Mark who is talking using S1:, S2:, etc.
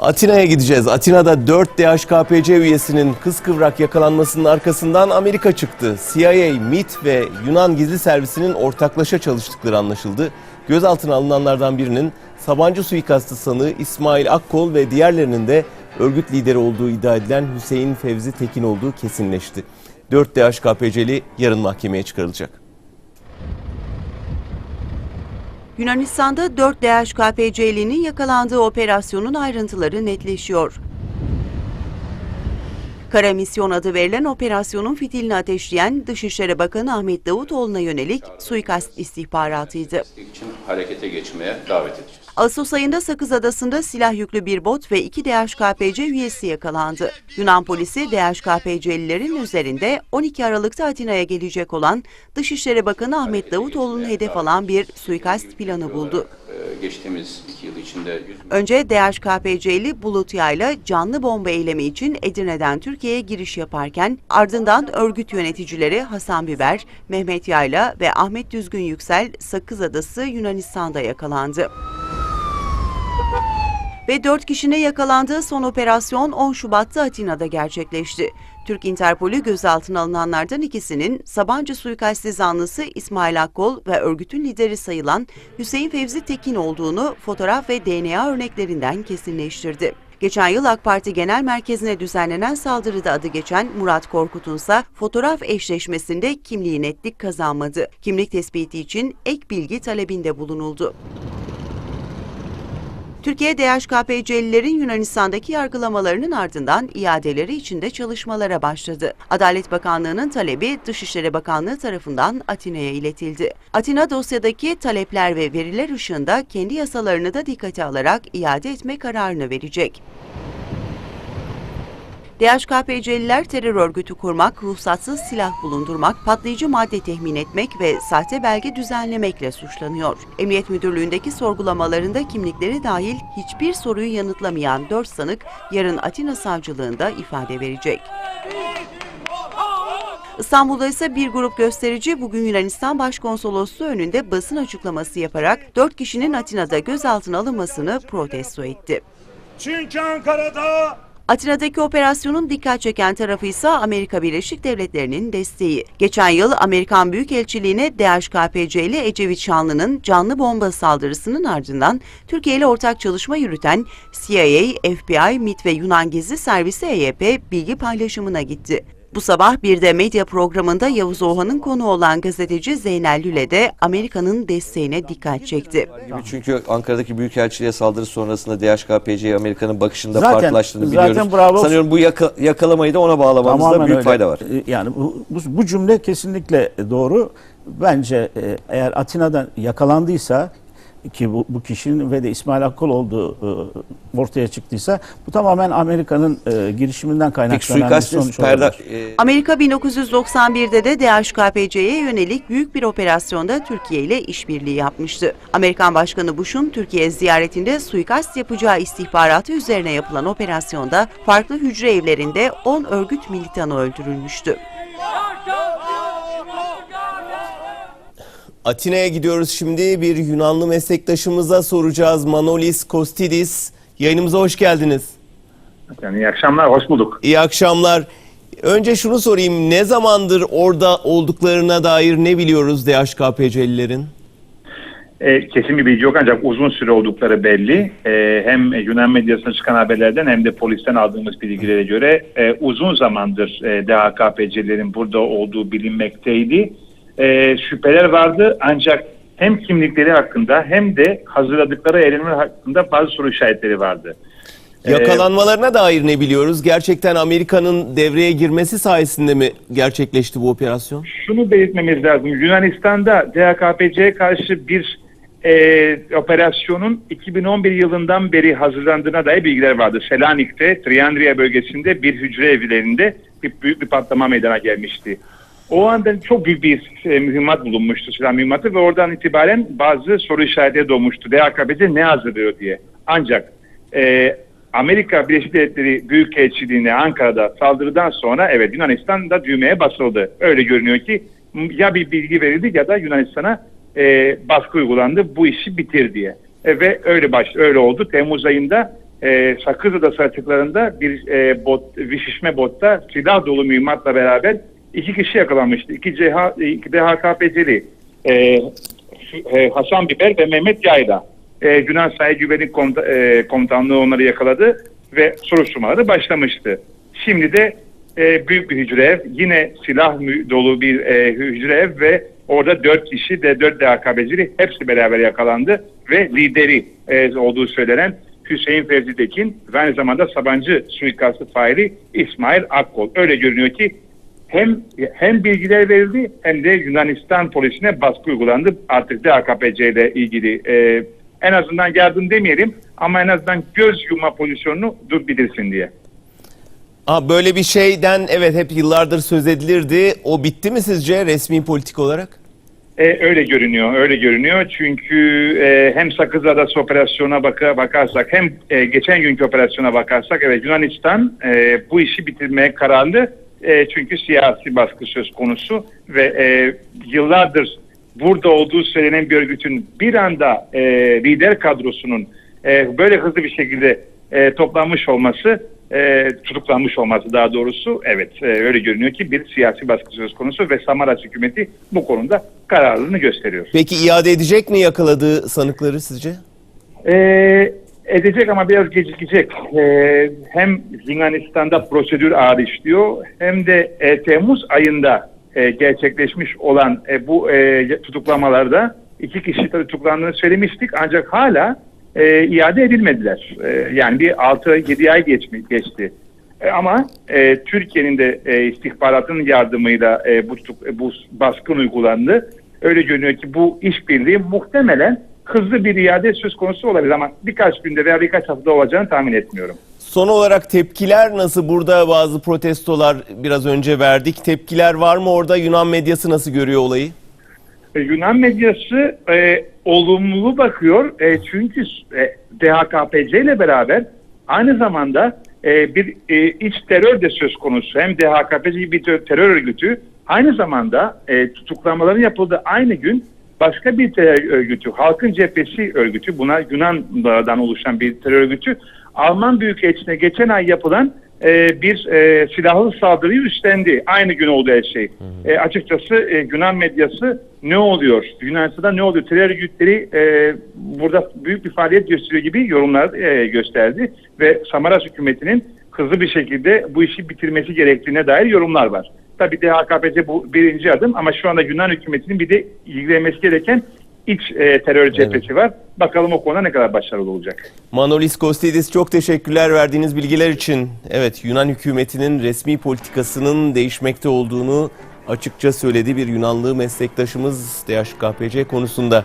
S1: Atina'ya gideceğiz. Atina'da 4 DHKPC üyesinin kıskıvrak yakalanmasının arkasından Amerika çıktı. CIA, MIT ve Yunan gizli servisinin ortaklaşa çalıştıkları anlaşıldı. Gözaltına alınanlardan birinin Sabancı suikastı sanığı İsmail Akkol ve diğerlerinin de örgüt lideri olduğu iddia edilen Hüseyin Fevzi Tekin olduğu kesinleşti. 4 DHKPC'li yarın mahkemeye çıkarılacak.
S2: Yunanistan'da 4 DHKPC'linin yakalandığı operasyonun ayrıntıları netleşiyor. Kara Misyon adı verilen operasyonun fitilini ateşleyen Dışişleri Bakanı Ahmet Davutoğlu'na yönelik suikast istihbaratıydı.
S3: için harekete geçmeye davet edeceğiz.
S2: Ağustos ayında Sakız Adası'nda silah yüklü bir bot ve iki DHKPC üyesi yakalandı. Yunan polisi DHKPC'lilerin üzerinde 12 Aralık'ta Atina'ya gelecek olan Dışişleri Bakanı Ahmet Davutoğlu'nu hedef alan bir suikast planı buldu.
S3: Geçtiğimiz iki yıl içinde 100
S2: Önce DHKPC'li Bulut Yayla canlı bomba eylemi için Edirne'den Türkiye'ye giriş yaparken ardından örgüt yöneticileri Hasan Biber, Mehmet Yayla ve Ahmet Düzgün Yüksel Sakız Adası Yunanistan'da yakalandı. Ve 4 kişinin yakalandığı son operasyon 10 Şubat'ta Atina'da gerçekleşti. Türk Interpolü gözaltına alınanlardan ikisinin Sabancı suikasti zanlısı İsmail Akkol ve örgütün lideri sayılan Hüseyin Fevzi Tekin olduğunu fotoğraf ve DNA örneklerinden kesinleştirdi. Geçen yıl AK Parti Genel Merkezi'ne düzenlenen saldırıda adı geçen Murat Korkut'un ise fotoğraf eşleşmesinde kimliği netlik kazanmadı. Kimlik tespiti için ek bilgi talebinde bulunuldu. Türkiye DHKPC'lilerin Yunanistan'daki yargılamalarının ardından iadeleri içinde çalışmalara başladı. Adalet Bakanlığı'nın talebi Dışişleri Bakanlığı tarafından Atina'ya iletildi. Atina dosyadaki talepler ve veriler ışığında kendi yasalarını da dikkate alarak iade etme kararını verecek. DHKPC'liler terör örgütü kurmak, ruhsatsız silah bulundurmak, patlayıcı madde temin etmek ve sahte belge düzenlemekle suçlanıyor. Emniyet Müdürlüğü'ndeki sorgulamalarında kimlikleri dahil hiçbir soruyu yanıtlamayan 4 sanık yarın Atina Savcılığında ifade verecek. İstanbul'da ise bir grup gösterici bugün Yunanistan Başkonsolosluğu önünde basın açıklaması yaparak 4 kişinin Atina'da gözaltına alınmasını protesto etti.
S4: Çünkü Ankara'da
S2: Atina'daki operasyonun dikkat çeken tarafı ise Amerika Birleşik Devletleri'nin desteği. Geçen yıl Amerikan Büyükelçiliğine DHKPC'li Ecevit Şanlı'nın canlı bomba saldırısının ardından Türkiye ile ortak çalışma yürüten CIA, FBI, MIT ve Yunan Gizli Servisi EYP bilgi paylaşımına gitti. Bu sabah bir de medya programında Yavuz Oğan'ın konu olan gazeteci Zeynel Lüle de Amerika'nın desteğine dikkat çekti.
S5: çünkü Ankara'daki Büyükelçiliğe saldırı sonrasında DHKPC'ye Amerika'nın bakışında
S6: Zaten-
S5: farklılaştığını
S6: zaten
S5: biliyoruz.
S6: bravo.
S5: Sanıyorum bu yaka- yakalamayı da ona bağlamamızda
S6: Tamamen
S5: büyük
S6: öyle.
S5: fayda var.
S6: Ee, Yani bu, bu, bu cümle kesinlikle doğru. Bence e, eğer Atina'dan yakalandıysa ki bu, bu kişinin ve de İsmail Akkol olduğu e, ortaya çıktıysa bu tamamen Amerika'nın e, girişiminden
S5: Peki
S6: kaynaklanan bir sonuç
S5: perda,
S6: olabilir.
S5: e,
S2: Amerika 1991'de de DHKPC'ye yönelik büyük bir operasyonda Türkiye ile işbirliği yapmıştı. Amerikan Başkanı Bush'un Türkiye ziyaretinde suikast yapacağı istihbaratı üzerine yapılan operasyonda farklı hücre evlerinde 10 örgüt militanı öldürülmüştü.
S1: Atina'ya gidiyoruz şimdi. Bir Yunanlı meslektaşımıza soracağız. Manolis Kostidis. Yayınımıza hoş geldiniz.
S7: Yani iyi akşamlar, hoş bulduk.
S1: İyi akşamlar. Önce şunu sorayım. Ne zamandır orada olduklarına dair ne biliyoruz DHKPC'lilerin?
S7: Ee, kesin bir bilgi yok ancak uzun süre oldukları belli. Ee, hem Yunan medyasına çıkan haberlerden hem de polisten aldığımız bilgilere göre e, uzun zamandır e, DHKPC'lerin burada olduğu bilinmekteydi. E, şüpheler vardı ancak hem kimlikleri hakkında hem de hazırladıkları eylemler hakkında bazı soru işaretleri vardı. Ee,
S1: Yakalanmalarına dair ne biliyoruz? Gerçekten Amerika'nın devreye girmesi sayesinde mi gerçekleşti bu operasyon?
S7: şunu belirtmemiz lazım. Yunanistan'da DHKPC'ye karşı bir e, operasyonun 2011 yılından beri hazırlandığına dair bilgiler vardı. Selanik'te, Triandria bölgesinde bir hücre evlerinde bir büyük bir patlama meydana gelmişti. O anda çok büyük bir e, mühimmat bulunmuştu, silah mühimmatı ve oradan itibaren bazı soru işaretleri doğmuştu. DHKPC ne hazırlıyor diye. Ancak e, Amerika Birleşik Devletleri Büyükelçiliğine Ankara'da saldırıdan sonra evet Yunanistan'da düğmeye basıldı. Öyle görünüyor ki ya bir bilgi verildi ya da Yunanistan'a e, baskı uygulandı bu işi bitir diye. E, ve öyle baş öyle oldu. Temmuz ayında e, Sakız Adası açıklarında bir e, bot, şişme botta silah dolu mühimmatla beraber iki kişi yakalanmıştı. İki, CH, iki DHKPC'li e, e, Hasan Biber ve Mehmet Yayla. E, Yunan Sahil Güvenlik Komut- e, Komutanlığı onları yakaladı ve soruşturmaları başlamıştı. Şimdi de e, büyük bir hücre ev, yine silah dolu bir e, hücre ev ve orada dört kişi de dört DHKPC'li hepsi beraber yakalandı ve lideri e, olduğu söylenen Hüseyin Fevzi Tekin ve aynı zamanda Sabancı suikastı faili İsmail Akkol. Öyle görünüyor ki hem hem bilgiler verildi hem de Yunanistan polisine baskı uygulandı artık DHKPC ile ilgili. E, en azından yardım demeyelim ama en azından göz yumma pozisyonunu dur bilirsin diye.
S1: Aa, böyle bir şeyden evet hep yıllardır söz edilirdi. O bitti mi sizce resmi politik olarak?
S7: E, öyle görünüyor, öyle görünüyor. Çünkü e, hem Sakız Adası operasyona baka, bakarsak hem e, geçen günkü operasyona bakarsak evet Yunanistan e, bu işi bitirmeye kararlı. E, çünkü siyasi baskı söz konusu ve e, yıllardır burada olduğu söylenen bir örgütün bir anda e, lider kadrosunun e, böyle hızlı bir şekilde e, toplanmış olması, e, tutuklanmış olması daha doğrusu evet e, öyle görünüyor ki bir siyasi baskı söz konusu ve Samaras hükümeti bu konuda kararlılığını gösteriyor.
S1: Peki iade edecek mi yakaladığı sanıkları sizce?
S7: E, edecek ama biraz gecikecek. E, hem Yunanistan'da prosedür ağır işliyor hem de e, Temmuz ayında e, gerçekleşmiş olan e, bu e, tutuklamalarda iki kişi tutuklandığını söylemiştik ancak hala e, iade edilmediler. E, yani bir 6-7 ay geçmi, geçti. E, ama e, Türkiye'nin de e, istihbaratının yardımıyla e, bu, tutuk- bu baskın uygulandı. Öyle görünüyor ki bu işbirliği muhtemelen hızlı bir iade söz konusu olabilir ama birkaç günde veya birkaç haftada olacağını tahmin etmiyorum.
S1: Son olarak tepkiler nasıl? Burada bazı protestolar biraz önce verdik. Tepkiler var mı orada? Yunan medyası nasıl görüyor olayı?
S7: E, Yunan medyası e, olumlu bakıyor e, çünkü e, DHKPC ile beraber aynı zamanda e, bir e, iç terör de söz konusu. Hem DHKPC bir terör örgütü aynı zamanda e, tutuklamaların yapıldığı aynı gün başka bir terör örgütü, Halkın Cephesi örgütü, buna Yunan'dan oluşan bir terör örgütü, Alman Büyükelçisi'ne geçen ay yapılan e, bir e, silahlı saldırıyı üstlendi. Aynı gün oldu her şey. E, açıkçası e, Yunan medyası ne oluyor? Yunanistan'da ne oluyor? Terör örgütleri e, burada büyük bir faaliyet gösteriyor gibi yorumlar e, gösterdi. Ve Samaras hükümetinin hızlı bir şekilde bu işi bitirmesi gerektiğine dair yorumlar var. Tabii DHKPC bu birinci adım ama şu anda Yunan hükümetinin bir de ilgilenmesi gereken iç e, terör cephesi var. Bakalım o konuda ne kadar başarılı olacak.
S1: Manolis Kostidis çok teşekkürler verdiğiniz bilgiler için. Evet Yunan hükümetinin resmi politikasının değişmekte olduğunu açıkça söyledi bir Yunanlı meslektaşımız DHKPC konusunda.